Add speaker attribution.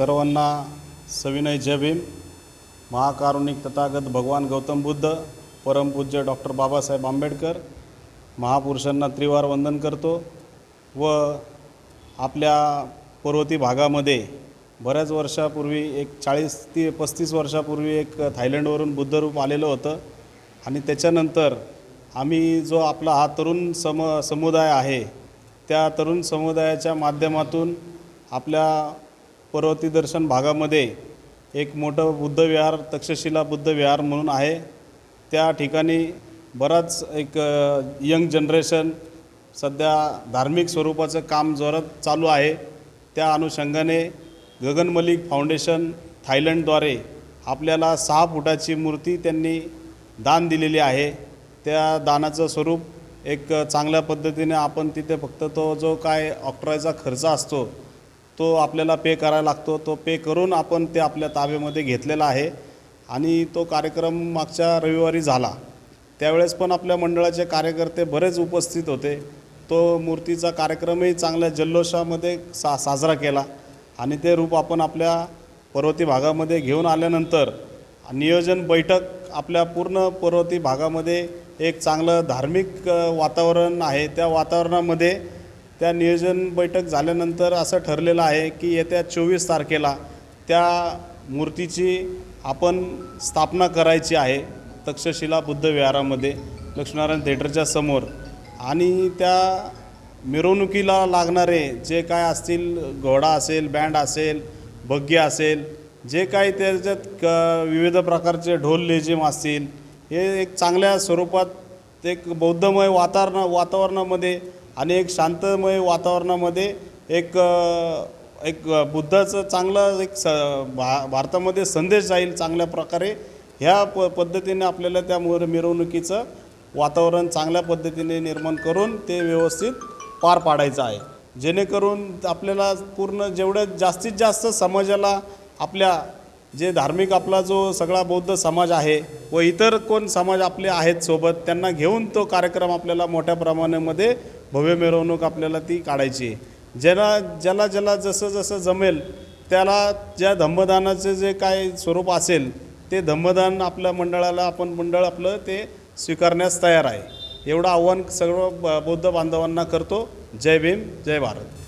Speaker 1: सर्वांना सविनय जय भीम. महाकारुणिक तथागत भगवान गौतम बुद्ध परमपूज्य डॉक्टर बाबासाहेब आंबेडकर महापुरुषांना त्रिवार वंदन करतो व आपल्या पर्वती भागामध्ये बऱ्याच वर्षापूर्वी एक चाळीस ते पस्तीस वर्षापूर्वी एक थायलंडवरून बुद्धरूप आलेलं होतं आणि त्याच्यानंतर आम्ही जो आपला हा तरुण सम समुदाय आहे त्या तरुण समुदायाच्या माध्यमातून आपल्या पर्वती दर्शन भागामध्ये एक मोठं बुद्धविहार तक्षशिला बुद्धविहार म्हणून आहे. त्या ठिकाणी बराच एक यंग जनरेशन सध्या धार्मिक स्वरूपाचं काम जोरात चालू आहे. त्या अनुषंगाने गगन मलिक फाउंडेशन थायलंडद्वारे आपल्याला सहा फुटाची मूर्ती त्यांनी दान दिलेली आहे. त्या दानाचं स्वरूप एक चांगल्या पद्धतीने आपण तिथे फक्त तो जो काय ऑक्ट्रायचा खर्च असतो तो आपल्याला पे करायला लागतो. तो पे करून आपण ते आपल्या ताब्यामध्ये घेतलेला आहे. आणि तो कार्यक्रम मागच्या रविवारी झाला. त्यावेळेस पण आपल्या मंडळाचे कार्यकर्ते बरेच उपस्थित होते. तो मूर्तीचा कार्यक्रमही चांगल्या जल्लोषामध्ये सा साजरा केला. आणि ते रूप आपण आपल्या पर्वती भागामध्ये घेऊन आल्यानंतर नियोजन बैठक आपल्या पूर्ण पर्वती भागामध्ये एक चांगलं धार्मिक वातावरण आहे. त्या वातावरणामध्ये त्या नियोजन बैठक झाल्यानंतर असं ठरलेलं आहे की येत्या चोवीस तारखेला त्या मूर्तीची आपण स्थापना करायची आहे तक्षशिला बुद्ध विहारामध्ये. लक्ष्मीनारायण थिएटरच्या समोर. आणि त्या मिरवणुकीला लागणारे जे काय असतील घोडा असेल बँड असेल बग्गी असेल जे काही त्याच्यात क विविध प्रकारचे ढोल लेजिम असतील हे एक चांगल्या स्वरूपात एक बौद्धमय वातावरण वातावरणामध्ये आणि एक शांतमय वातावरणामध्ये एक एक बुद्धाचं चांगलं एक स भा भारतामध्ये संदेश जाईल चांगल्या प्रकारे. ह्या प पद्धतीने आपल्याला त्या मोर मिरवणुकीचं वातावरण चांगल्या पद्धतीने निर्माण करून ते व्यवस्थित पार पाडायचं आहे. जेणेकरून आपल्याला पूर्ण जेवढं जास्तीत जास्त समाजाला आपल्या जे धार्मिक आपला जो सगळा बौद्ध समाज आहे व इतर कोण समाज आपले आहेत सोबत त्यांना घेऊन तो कार्यक्रम आपल्याला मोठ्या प्रमाणामध्ये भव्य मिरवणूक आपल्याला ती काढायची आहे. ज्याला ज्याला ज्याला जसं जसं जमेल त्याला ज्या धम्मदानाचं जे काय स्वरूप असेल ते धम्मदान आपल्या मंडळाला आपण मंडळ आपलं ते स्वीकारण्यास तयार आहे. एवढं आव्हान सर्व ब- बौद्ध बांधवांना करतो. जय भीम जय भारत.